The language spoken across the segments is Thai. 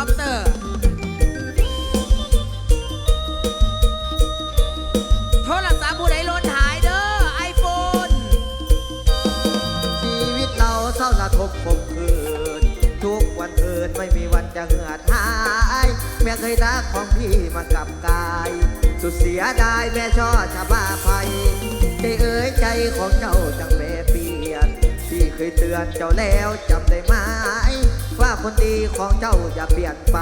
คอปเตอร์ โทรศัพท์ผู้ใดล่นหายเด้อไอโฟน ชีวิตเราเศร้าระทบขมคืน ทุกวันคืนไม่มีวันจะเหือดหาย แม่เคยรักของพี่มากับกาย สุดเสียดายแม่ช่อชะบ้าภัยใจเอ๋ยใจของเจ้าจังแม่เปลี่ยน พี่เคยเตือนเจ้าแล้วจำได้ไหม ว่าคนดีของเจ้าอย่าเปลี่ยนไป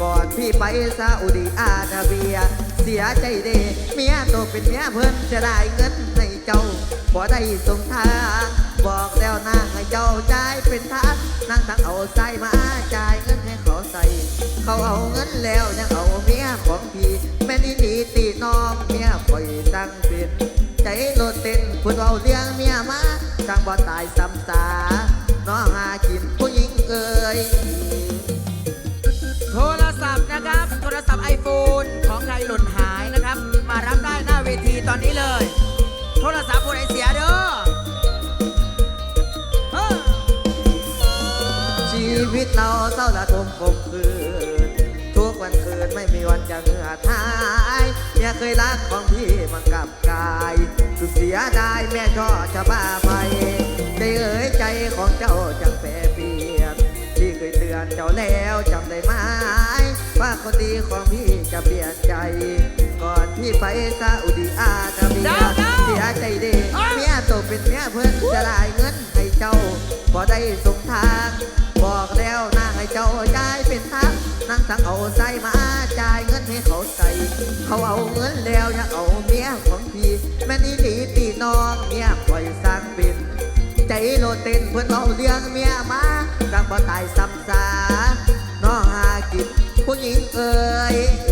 ก่อนพี่ไปซาอุดีอาระเบีย เสียใจเดเมียตกเป็นเมียเพิ่นจะได้เงินให้เจ้าพอได้สงทาบอกแล้วนางให้เจ้าจ่ายเป็นทานนางทั้งเอาใส่มาจ่ายเงินให้เขาใส่ เขาเอาเงินแล้วยังเอาเมียของพี่แม่นี่ดีตีน้องเมียปล่อยสั่งเป็นใจโลดเต้นพูดเอาเลี้ยงเมียมาจังบ่ตายซ้ำสาน้องหากิน โทรศัพท์นะครับ โทรศัพท์ไอโฟนของใครหล่นหายนะครับ มารับได้หน้าเวทีตอนนี้เลย โทรศัพท์ผู้ใดเสียเด้อชีวิตเราเศร้าระทมคมคืนทุกวันคืนไม่มีวันจะเหงื่อหายเมียเคยรักของพี่มากับกายสุดเสียดายแม่ชอบจะบ้าไปใจเอ๋ยใจของเจ้าจังแปร อนเจ้าแล้วจำได้ไหมว่าคนดีของพี่จะเปลี่ยนใจ ก่อนที่ไปซาอุดีอาระเบียดาวๆเสียใจเด้เมียตกเป็นเมียเพื่อนจะได้เงินให้เจ้าพอได้ส่งทาง บอกแล้วนางให้เจ้าจ่ายเป็นทางนางสั่งเอาใส่มาจ่ายเงินให้เขาใส่ เขาเอาเงินแล้วยังเอาเมียของพี่แม่นี่ดีตีน้องเมียปล่อยสร้างเป็นใจโลดเต้นเพื่อนเอาเลี้ยงเมียมาจังบ่ตายซ้ำซาน้องหากิ น